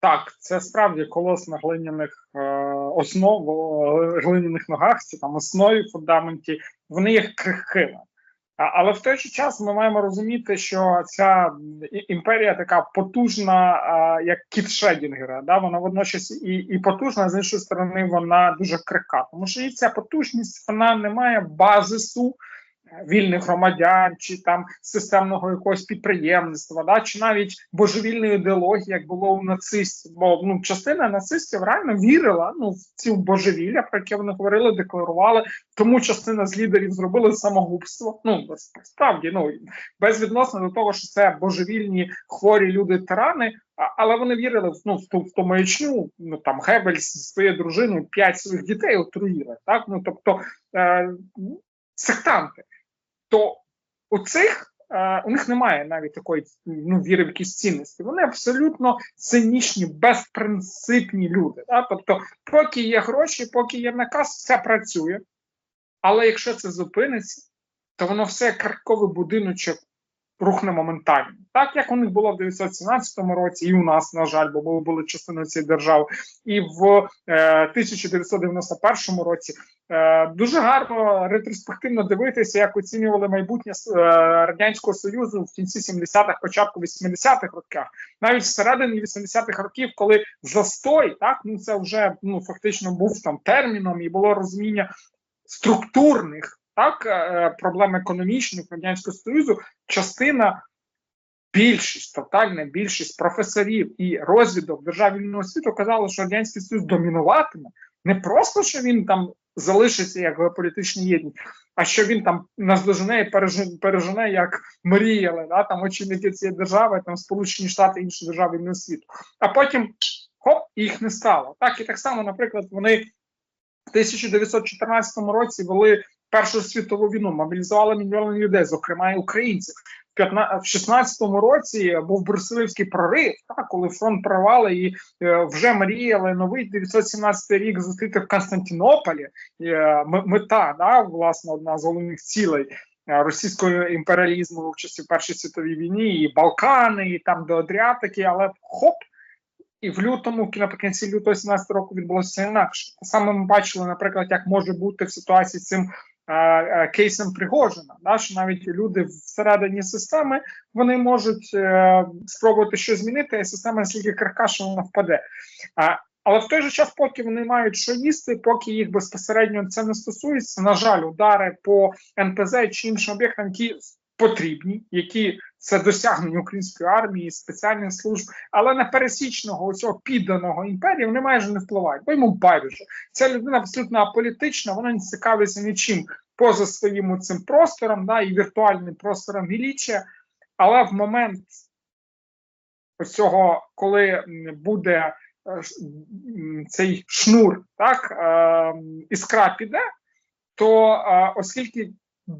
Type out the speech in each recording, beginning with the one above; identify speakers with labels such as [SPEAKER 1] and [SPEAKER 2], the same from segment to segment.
[SPEAKER 1] Так, це справді колос на глиняних е, основ, е, глиняних ногах, це там основі фундаменті, вони є крихкими. Але в той же час ми маємо розуміти, що ця імперія така потужна, а, як кіт Шредінгера. Да? Вона водночас і, і потужна, а з іншої сторони, вона дуже крихка. Тому що і ця потужність вона не має базису е, вільних громадян, чи там системного якогось підприємництва, да? чи навіть божевільної ідеології, як було у нацистів. Бо ну, частина нацистів реально вірила ну, в ці божевілля, про яке вони говорили, декларували. Тому частина з лідерів зробили самогубство. Ну справді, ну безвідносно до того, що це божевільні хворі люди тирани. Але вони вірили ну в ту в ту маячню. Ну там Геббельс зі своєю дружиною п'ять своїх дітей отруїли. Так ну тобто е, сектанти. То у цих е, у них немає навіть такої ну віри в якісь цінності. Вони абсолютно цинічні, безпринципні люди. Да? Тобто, поки є гроші, поки є наказ, все працює. Але якщо це зупиниться, то воно все як картковий будиночок рухне моментально. Так як у них було в 917 році, і у нас, на жаль, бо ми були частиною цієї держави, і в е, 1991 році. Е, дуже гарно ретроспективно дивитися, як оцінювали майбутнє е, радянського союзу в кінці 70-х, початку 80-х роках, навіть всередині 80-х років, коли застой, так ну це вже ну фактично був там терміном, і було розуміння структурних так е, проблем економічних радянського союзу. Частина більшість, тотальна більшість професорів і розвідок держав вільного світу казали, що радянський союз домінуватиме не просто що він там залишиться як геополітична єдність, а що він там наздожене і пережене як мріяли, да, там очільники цієї держави, там Сполучені Штати, інші держави вільного світу. А потім хоп, їх не стало. Так і так само, наприклад, вони в 1914 році вели Першу світову війну, мобілізували мільйони людей, зокрема і українців. В 15 в 16-му році був Брусилівський прорив, так, коли фронт провали і е, вже мріяли новий 917 рік зустріти в Константинополі. Е, мета, да, власне, одна з головних цілей е, російського імперіалізму в часі Першої світовій війні, і Балкани, і там до Адріатики, але хоп. І в лютому, наприкінці лютого 17 року відбулося інакше. Саме ми бачили, наприклад, як може бути в ситуації з цим кейсом Пригожина, що навіть люди всередині системи вони можуть е, спробувати щось змінити, а система настільки крихка, що вона впаде. Але в той же час, поки вони мають що їсти, поки їх безпосередньо це не стосується, на жаль, удари по НПЗ чи іншим об'єктам, які потрібні, які це досягнення української армії, спеціальних служб, але на пересічного цього підданого імперії вони майже не впливають, бо йому байдуже. Ця людина абсолютно аполітична, вона не цікавиться нічим поза своїм цим простором, да, і віртуальним простором величия. Але в момент цього, коли буде е, цей шнур, так е, іскра піде, то е, оскільки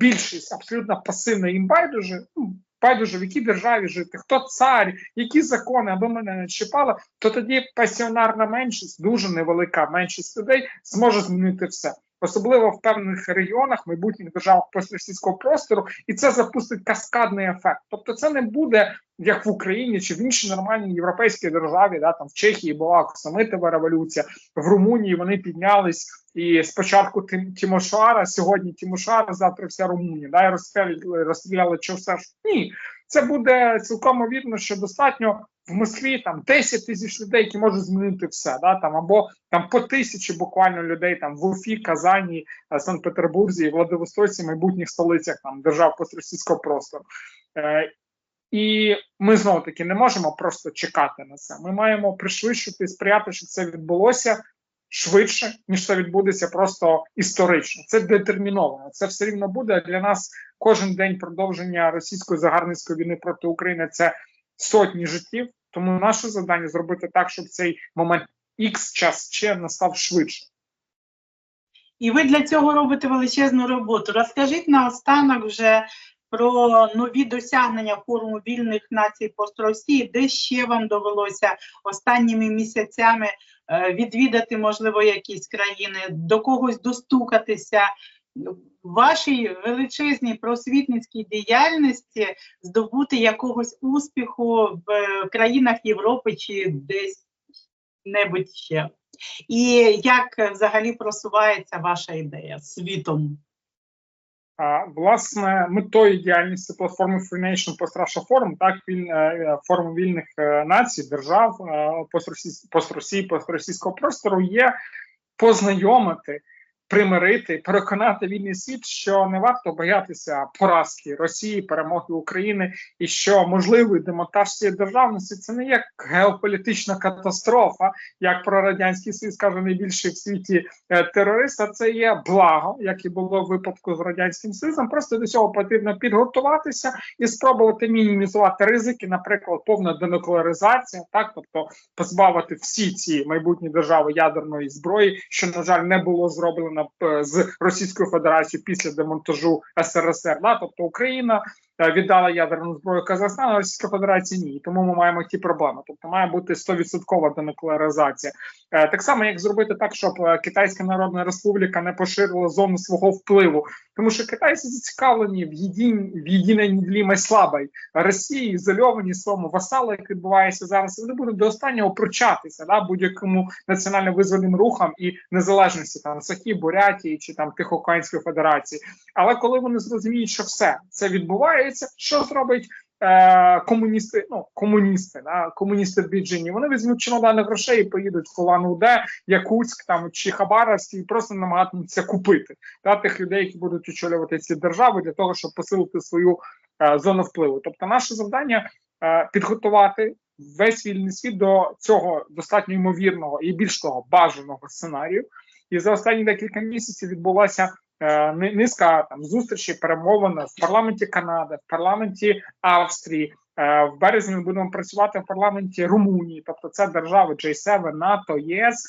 [SPEAKER 1] більшість абсолютно пасивна їм байдуже, ну, байдуже в якій державі жити, хто цар, які закони аби мене не чіпало, то тоді пасіонарна меншість, дуже невелика меншість людей зможе змінити все. Особливо в певних регіонах майбутніх державах постросійського простору, і це запустить каскадний ефект. Тобто, це не буде як в Україні чи в іншій нормальній європейській державі, да там в Чехії була оксамитова революція, в Румунії вони піднялись і спочатку Тим Тимошара, сьогодні Тимошара, завтра вся Румунія, да, і розстріляли, розстріляли все ж ні. Це буде цілком вірно, що достатньо в Москві там 10 тисяч людей, які можуть змінити все, да там або там по тисячі буквально людей там в Уфі, Казані, е, Санкт-Петербурзі, Владивостоці, майбутніх столицях там держав постросійського простору. Е, і ми знову таки не можемо просто чекати на це. Ми маємо пришвидшити сприяти, щоб це відбулося швидше, ніж це відбудеться просто історично. Це детерміновано. Це все рівно буде. Для нас кожен день продовження російської загарбницької війни проти України це сотні життів. Тому наше завдання зробити так, щоб цей момент X час ще настав швидше.
[SPEAKER 2] І ви для цього робите величезну роботу. Розкажіть наостанок вже про нові досягнення форуму вільних націй пост-Росії, де ще вам довелося останніми місяцями відвідати, можливо, якісь країни, до когось достукатися. Вашій величезній просвітницькій діяльності здобути якогось успіху в е, країнах Європи чи десь небудь ще. І як е, взагалі просувається ваша ідея світом?
[SPEAKER 1] Власне, метою діяльності платформи Free Nation Post Russia Forum, так він е, форум вільних е, націй, держав е, постросійського простору є познайомити, примирити, переконати вільний світ, що не варто боятися поразки Росії, перемоги України, і що можливий демонтаж цієї державності це не як геополітична катастрофа, як про радянський союз каже найбільший в світі е, терорист, а це є благо, як і було в випадку з радянським союзом. Просто до цього потрібно підготуватися і спробувати мінімізувати ризики, наприклад, повна денуклеаризація, так тобто позбавити всі ці майбутні держави ядерної зброї, що на жаль не було зроблено е, з Російською Федерацією після демонтажу СРСР. Да? Тобто Україна віддала ядерну зброю Казахстану, Російська Федерація ні. Тому ми маємо ті проблеми. Тобто має бути 100% денуклеаризація. Е, Так само, як зробити так, щоб е, Китайська Народна Республіка не поширила зону свого впливу, тому що китайці зацікавлені в єдин, в єдиній недлімій слабій Росії, ізольовані своєму васалу, як відбувається зараз. Вони будуть до останнього пручатися да, будь-якому національно визвольним рухам і незалежності там Сахі, Бурятії чи там Тихоокеанської Федерації. Але коли вони зрозуміють, що все це відбувається, що зробить? Е, комуністи, ну комуністи, да, комуністи в Біджині, вони візьмуть чемодани грошей і поїдуть в Улан-Удэ, Якутськ там чи Хабаровськ і просто намагатимуться купити да, тих людей, які будуть очолювати ці держави для того, щоб посилити свою е, зону впливу. Тобто, наше завдання е, підготувати весь вільний світ до цього достатньо ймовірного і більш того бажаного сценарію. І за останні декілька місяців відбулася низка там зустрічей, перемовин в парламенті Канади, в парламенті Австрії. Е, в березні ми будемо працювати в парламенті Румунії, тобто це держави G7, НАТО, ЄС.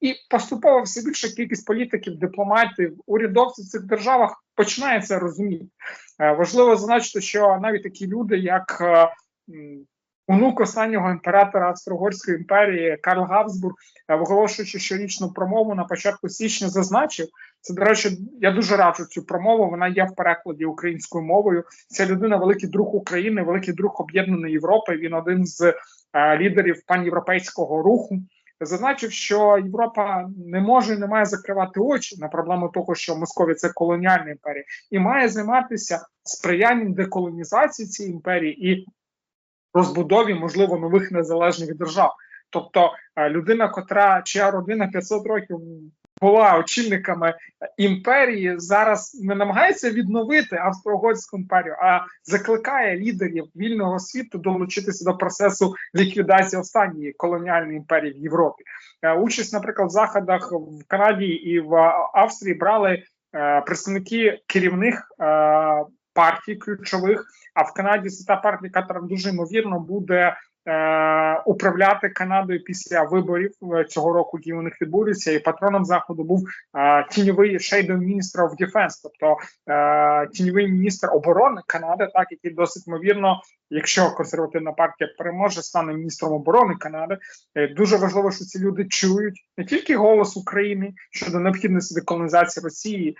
[SPEAKER 1] І поступово все більша кількість політиків, дипломатів, урядовців в цих державах починає це розуміти. Е, Важливо зазначити, що навіть такі люди, як е, онук останнього імператора Австро-Угорської імперії Карл Габсбург, е, виголошуючи щорічну промову на початку січня, зазначив це. До речі, я дуже раджу цю промову. Вона є в перекладі українською мовою. Ця людина великий друг України, великий друг об'єднаної Європи. Він один з е, лідерів панєвропейського руху. Зазначив, що Європа не може і не має закривати очі на проблему того, що Московія це колоніальна імперія, і має займатися сприянням деколонізації цієї імперії і розбудові, можливо, нових незалежних держав. Тобто е, людина, котра чия родина 500 років була очільниками імперії, зараз не намагається відновити Австро-Угорську імперію, а закликає лідерів вільного світу долучитися до процесу ліквідації останньої колоніальної імперії в Європі. Е, Участь, наприклад, в заходах в Канаді і в Австрії брали е, представники керівних партій ключових. А в Канаді це та партія, яка дуже ймовірно буде е, управляти Канадою після виборів е, цього року, які у них відбудуться. І патроном заходу був е, тіньовий Shadow Minister of Defense, тобто е, тіньовий міністр оборони Канади, так який досить ймовірно, якщо консервативна партія переможе, стане міністром оборони Канади. Е, Дуже важливо, що ці люди чують не тільки голос України щодо необхідності деколонізації Росії.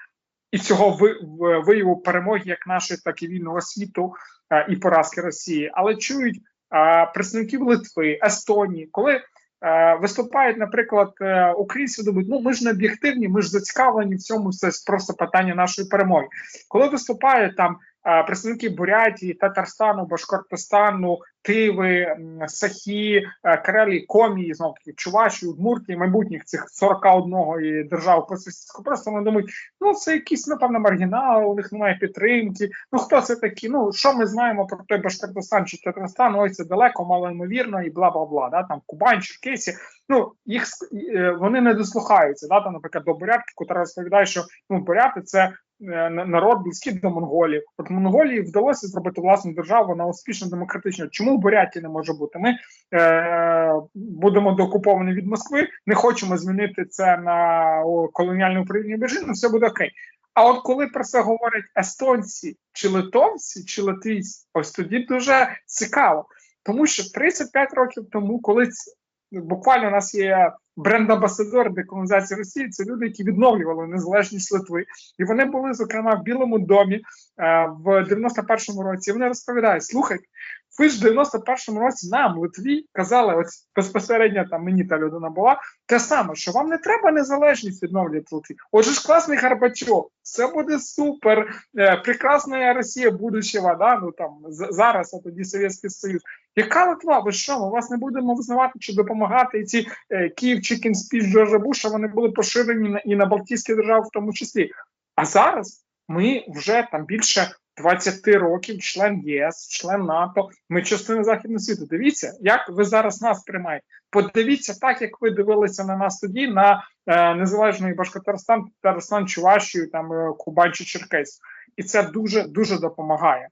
[SPEAKER 1] І цього ви, вияву перемоги як нашої, так і вільного світу е, і поразки Росії, але чують е, представників Литви, Естонії, коли е, виступають, наприклад, українці думають, ну ми ж не об'єктивні, ми ж зацікавлені в цьому. Це просто питання нашої перемоги. Коли виступають там представники Бурятії, Татарстану, Башкортостану, Тиви, Сахі, е, Карелії, Комії, знов таки Чувашії, Удмуртії, майбутніх цих 41 і держав постсовєтського просто вони думають, ну це якісь напевно маргінали, у них немає підтримки. Ну хто це такі? Ну що ми знаємо про той Башкортостан чи Татарстан? Ой, це далеко, мало ймовірно, і бла бла бла. Да? Там Кубань, Черкесі. Ну їх е, вони не дослухаються. Да? Там, наприклад, до бурятки, яка розповідає, що ну буряти це. Е, на- Народ близький до Монголії. От Монголії вдалося зробити власну державу, вона успішно демократична. Чому в Буряті не може бути? Ми е, будемо доокуповані від Москви, не хочемо змінити це на колоніальне управління Бежину, все буде окей. А от коли про це говорять естонці, чи литовці, чи латвійці, ось тоді дуже цікаво. Тому що 35 років тому, коли буквально у нас є бренд-амбасадор деколонізації Росії, це люди, які відновлювали незалежність Литви, і вони були зокрема в Білому домі е, в 91-му році. Вони розповідають: слухайте, Ви ж в 91-му році нам, Литві, казали, ось безпосередньо там мені та людина була, те саме, що вам не треба незалежність відновлювати Литві. Отже ж класний Горбачов, все буде супер, е, прекрасна Росія будущего, да, ну там зараз, а тоді Совєтський Союз. Яка Литва? Ви що? Ми вас не будемо визнавати чи допомагати? І ці е, Київ Чікін спіч Джорджа Буша вони були поширені на, і на Балтійські держави в тому числі. А зараз ми вже там більше 20 років, член ЄС, член НАТО. Ми частина західного світу. Дивіться, як ви зараз нас приймаєте. Подивіться так, як ви дивилися на нас тоді, на е, незалежний Башкортостан, Татарстан, Чувашію, там е, Кубань чи Черкес. І це дуже дуже допомагає.